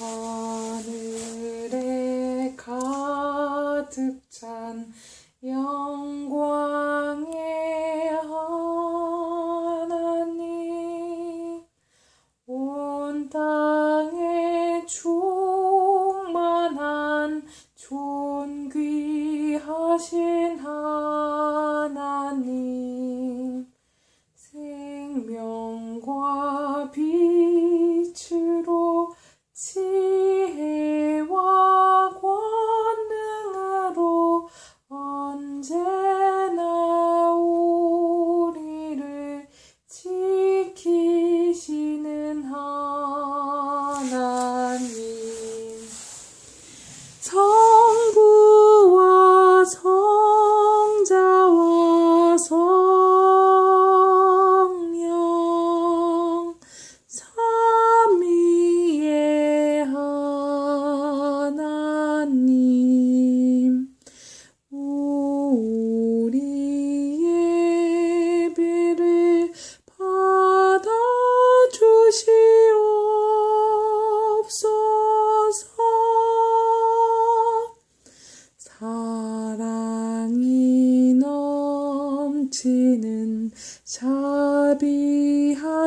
하늘에 가득 찬 영광의 하나님 온 땅에 충만한 존귀하신 하나님.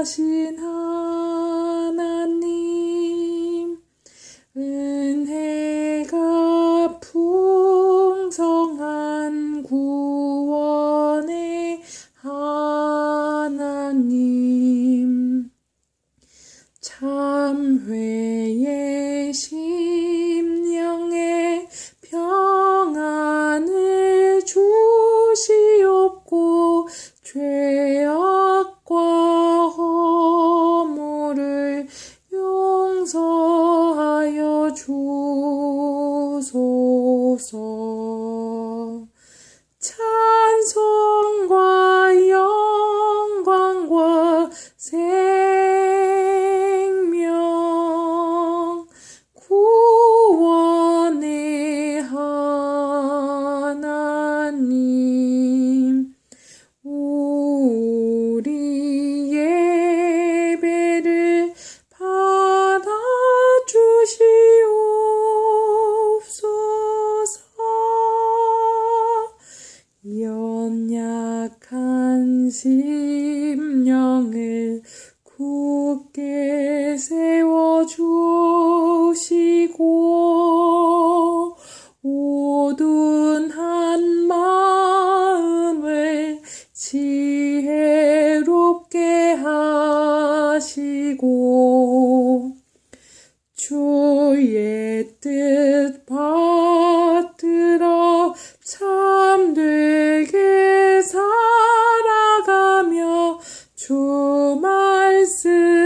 전능하신 하나님 은혜가 풍성한 구원의 하나님 참회의 심령에 평안을 주시옵고 죄악과 심령을 굳게 세워 주시고 모든 한 마음을 지혜롭게 하시고 주의 뜻 바. blessed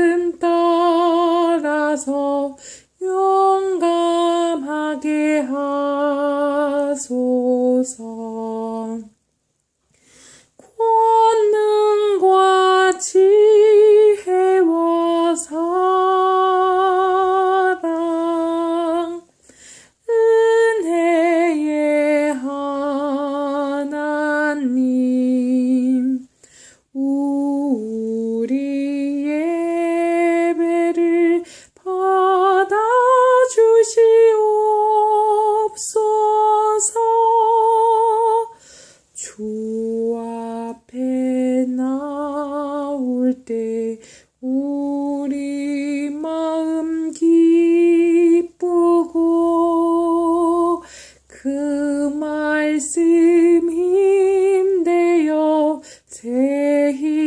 He